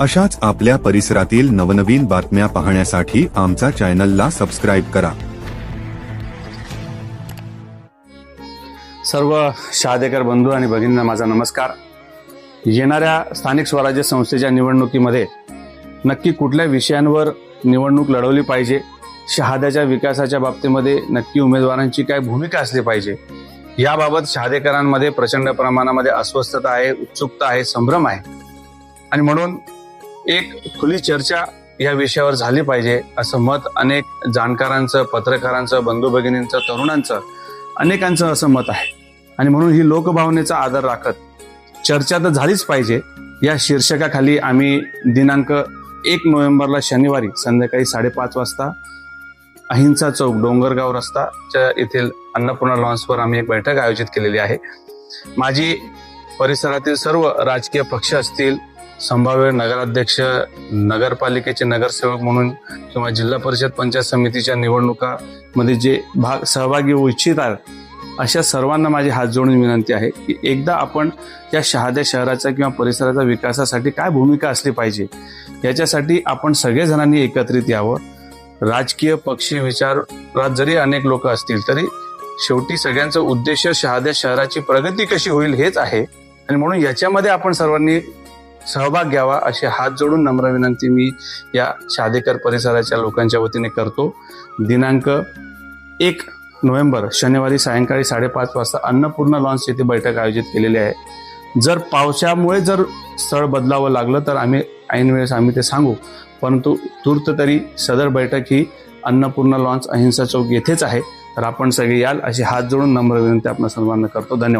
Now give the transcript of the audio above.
अशाच आपल्या परिसरातील नवनवीन बातम्या पाहण्यासाठी आमचा चॅनलला सबस्क्राईब करा. सर्व शहादेकर बंधू आणि भगिनींना माझा नमस्कार. येणाऱ्या स्थानिक स्वराज्य संस्थेच्या निवडणुकीमध्ये नक्की कुठल्या विषयांवर निवडणूक लढवली पाहिजे शहाद्याच्या विकासाच्या बाबतीमध्ये नक्की उमेदवारांची काय भूमिका असली पाहिजे याबाबत शहादेकरांमध्ये प्रचंड प्रमाणामध्ये अस्वस्थता आहे उत्सुकता आहे संभ्रम आहे. आणि म्हणून एक खुली चर्चा या विषयावर झाली पाहिजे असं मत अनेक जाणकारांचं पत्रकारांचं बंधू भगिनींचं तरुणांचं अनेकांचं असं मत आहे. आणि म्हणून ही लोकभावनेचा आदर राखत चर्चा तर झालीच पाहिजे. या शीर्षकाखाली आम्ही दिनांक एक नोव्हेंबरला शनिवारी संध्याकाळी साडेपाच वाजता अहिंसा चौक डोंगरगाव रस्ताच्या येथील अन्नपूर्णा लॉन्सवर आम्ही एक बैठक आयोजित केलेली आहे. माझी परिसरातील सर्व राजकीय पक्ष असतील संभाव्य नगराध्यक्ष नगरपालिकेचे नगरसेवक म्हणून किंवा जिल्हा परिषद पंचायत समितीच्या निवडणुकामध्ये जे भाग सहभागी होऊ इच्छितात अशा सर्वांना माझी हात जोडून विनंती आहे की एकदा आपण या शहाद्या शहराचा किंवा परिसराच्या विकासासाठी काय भूमिका असली पाहिजे याच्यासाठी आपण सगळेजणांनी एकत्रित यावं. राजकीय पक्षी विचारात जरी अनेक लोक असतील तरी शेवटी सगळ्यांचा उद्देश शहाद्या शहराची प्रगती कशी होईल हेच आहे. आणि म्हणून याच्यामध्ये आपण सर्वांनी सहभाग घ्यावा अशी हात जोडून नम्र विनंती मी या शादेकर परिसराच्या लोकांच्या वतीने करतो. दिनांक एक नोव्हेंबर शनिवारी सायंकाळी साडेपाच वाजता अन्नपूर्णा लॉन्च येथे बैठक आयोजित केलेली आहे. जर पावसामुळे जर स्थळ बदलावं लागलं तर आम्ही ऐन वेळेस आम्ही ते सांगू. परंतु तूर्त तरी सदर बैठक ही अन्नपूर्णा लॉन्च अहिंसा चौक येथेच आहे. तर आपण सगळे याल अशी हात जोडून नम्र विनंती आपण सर्वांना करतो. धन्यवाद.